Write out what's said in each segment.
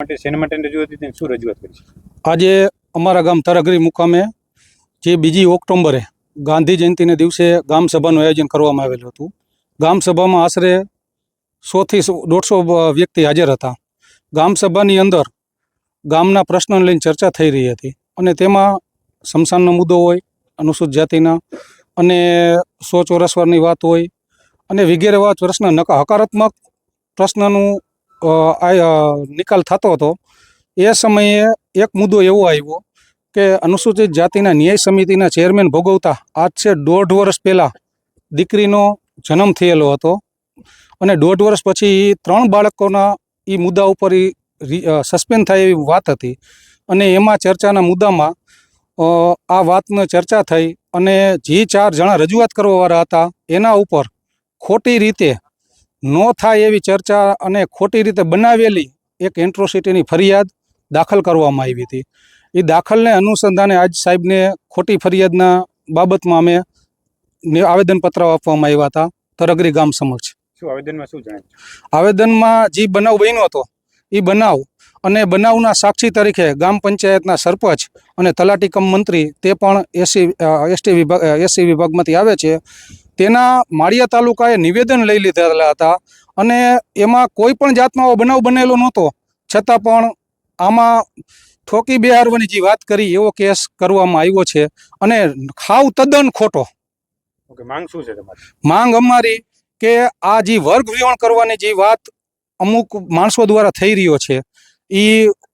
માટે, શેના માટે રજૂઆત હતી શું રજૂઆત કરી આજે અમારા ગામ તરગરી મુકામે જે બીજી ઓક્ટોબરે ગાંધી જયંતિને દિવસે ગામ સભાનું આયોજન કરવામાં આવેલું હતું. ગામ સભામાં આશરે સોથી દોઢસો વ્યક્તિ હાજર હતા. ગામ સભાની અંદર ગામના પ્રશ્નો લઈને ચર્ચા થઈ રહી હતી અને તેમાં શમશાનનો મુદ્દો હોય, અનુસૂચિત જાતિના અને સો ચોરસવારની વાત હોય અને વગેરે વાત પ્રશ્ન નકા હકારાત્મક પ્રશ્નનું નિકાલ થતો હતો. એ સમયે એક મુદ્દો એવો આવ્યો કે અનુસૂચિત જાતિના ન્યાય સમિતિના ચેરમેન ભોગવતા આજ છે દોઢ વર્ષ પહેલાં દીકરીનો જન્મ થયેલો હતો. અને દોઢ વર્ષ પછી ત્રણ બાળકોના એ મુદ્દા ઉપર એ સસ્પેન્ડ થાય એવી વાત હતી. અને એમાં ચર્ચાના મુદ્દામાં આ વાતની ચર્ચા થઈ અને જે ચાર જણા રજૂઆત કરવાવાળા હતા એના ઉપર ખોટી રીતે ન થાય એવી ચર્ચા અને ખોટી રીતે બનાવેલી એક એન્ટ્રોસિટીની ફરિયાદ દાખલ કરવામાં આવી હતી. એ દાખલને અનુસંધાને આજ સાહેબને ખોટી ફરિયાદના બાબતમાં અમે આવેદનપત્ર આપવામાં આવ્યા હતા. તરગરી ગામ સમક્ષ. શું આવેદનમાં શું જણાવ્યું આવેદનમાં જે બનાવ બન્યો હતો એ બનાવ અને બનાવના સાક્ષી તરીકે ગામ પંચાયતના સરપંચ અને તલાટી કમ મંત્રી તે પણ એસી એસટી વિભાગ એસી વિભાગમાંથી આવે છે. તેના માળિયા તાલુકાએ નિવેદન લઈ લીધેલા હતા અને એમાં કોઈ પણ જાતનો આવો બનાવ બનેલો નહોતો. છતાં પણ આમાં ઠોકી બેહારવાની જે વાત કરી એવો કેસ કરવામાં આવ્યો છે અને ખાવ તદ્દન ખોટો. માંગ શું છે માંગ અમારી કે આ જે વર્ગ વિહોણ કરવાની જે વાત અમુક માણસો દ્વારા થઈ રહ્યો છે એ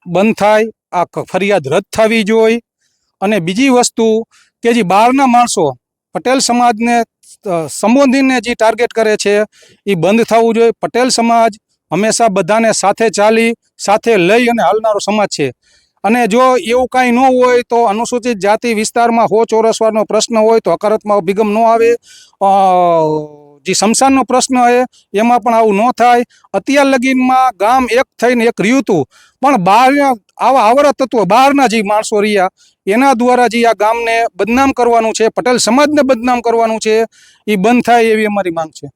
બંધ થાય આ ફરિયાદ રદ થવી જોઈએ અને બીજી વસ્તુ કે જે બહારના માણસો પટેલ સમાજને સંબોધીને જે ટાર્ગેટ કરે છે, એ બંધ થવું જોઈએ. પટેલ સમાજ હંમેશા બધાને સાથે ચાલી, સાથે લઈ અને હાલનારો સમાજ છે. અને જો એવું કાંઈ ન હોય તો અનુસૂચિત જાતિ વિસ્તારમાં હો ચોરસવારનો પ્રશ્ન હોય તો હકારાત્મક અભિગમ ન આવે. જે શમશાનનો પ્રશ્ન છે એમાં પણ આવું ન થાય. અત્યાર લગીનમાં ગામ એક થઈને એક રહ્યું હતું. પણ બહારના આવા આવરા તત્વો બહારના જે માણસો રહ્યા, એના દ્વારા જે આ ગામને બદનામ કરવાનું છે, પટેલ સમાજને બદનામ કરવાનું છે, એ બંધ થાય એવી અમારી માંગ છે.